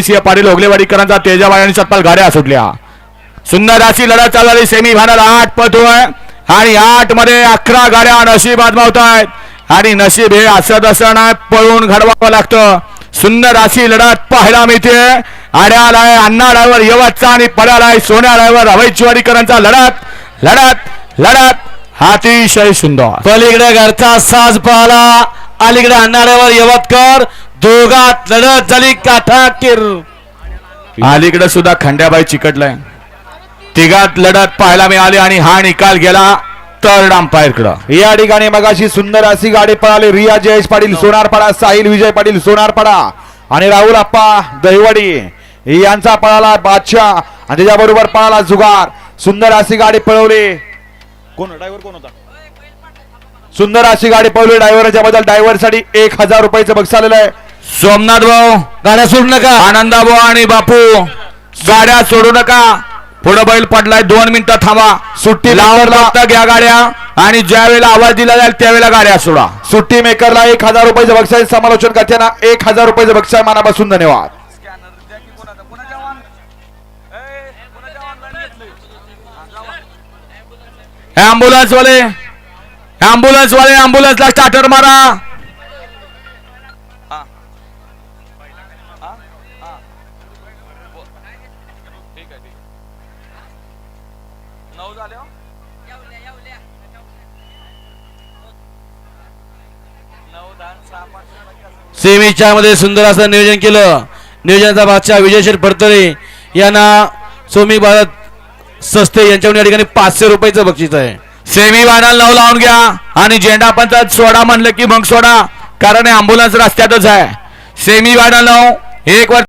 सिंह पाटील ओगलेवाडीकरांचा तेजाबाई आणि सतपाल गाड्या सुटल्या. सुंदर अशी लढत चालू झाली सेमी फायनल आठ पतोय आणि आठमध्ये अकरा गाड्या नशीब आजमावत आहेत आणि नशीब हे असत असं नाही पळून घडवावं लागतं. सुंदर अशी लढत पाहायला मिळते. आड्यालाय अण्णा ड्रायव्हर यवतचा आणि पड्यालाय सोन्या ड्रायव्हर अभयचवाडीकरांचा लढत. लढत लढत अतिशय सुंदर. पलीकडे घरचा साज पाहला. अलीकडे आणणाऱ्यावर यवतकर. दोघात लढत झाली काठाकीर अलीकडे सुद्धा खंड्याबाई चिकटलाय. तिघात लढत पाहायला मिळाली आणि हा निकाल गेला थर्ड अंपायर कडं या ठिकाणी मगाशी सुंदर अशी गाडी पळाली. रिया जयेश पाटील सोनारपाडा साहिल विजय पाटील सोनारपाडा आणि राहुल अप्पा दहिवडी यांचा पळाला बादशाह आणि त्याच्याबरोबर पळाला जुगार. सुंदर अशी गाडी पळवली. कोण ड्रायव्हर कोण होता? सुंदर अशी गाडी पळवली. ड्रायव्हरच्या बद्दल ड्रायव्हरसाठी एक हजार रुपयाचं बक्षीस आलेलं आहे. सोमनाथ भाऊ गाड्या सोडू नका. आनंदा भाऊ आणि बापू गाड्या सोडू नका. पुढे बैल पडलाय दोन मिनिटं थांबा. सुट्टी फक्त घ्या गाड्या. आणि ज्या वेळेला आवाज दिला जाईल त्यावेळेला गाड्या सोडा. सुट्टी मेकरला एक हजार रुपयाचं बक्षीस आहे. समालोचन करताना एक हजार रुपयाचं बक्षीस. आहे. मनापासून धन्यवाद. अँब्युलन्स वाले. अँब्युलन्स वाले अँब्युलन्सला स्टार्टर मारा. सेमीच्या मध्ये सुंदर असं नियोजन केलं. नियोजनाचा बादशाह विजयशीर फडतरे यांना सोमी भारत सस्ते यांच्याकडून या ठिकाणी पाचशे रुपयाचं बक्षीस आहे. सेमी फायनल नऊ लावून घ्या आणि झेंडा पंचायत सोडा म्हणलं की मग सोडा. कारण अँब्युलन्स रस्त्यातच आहे. सेमी फायनल नऊ एक वर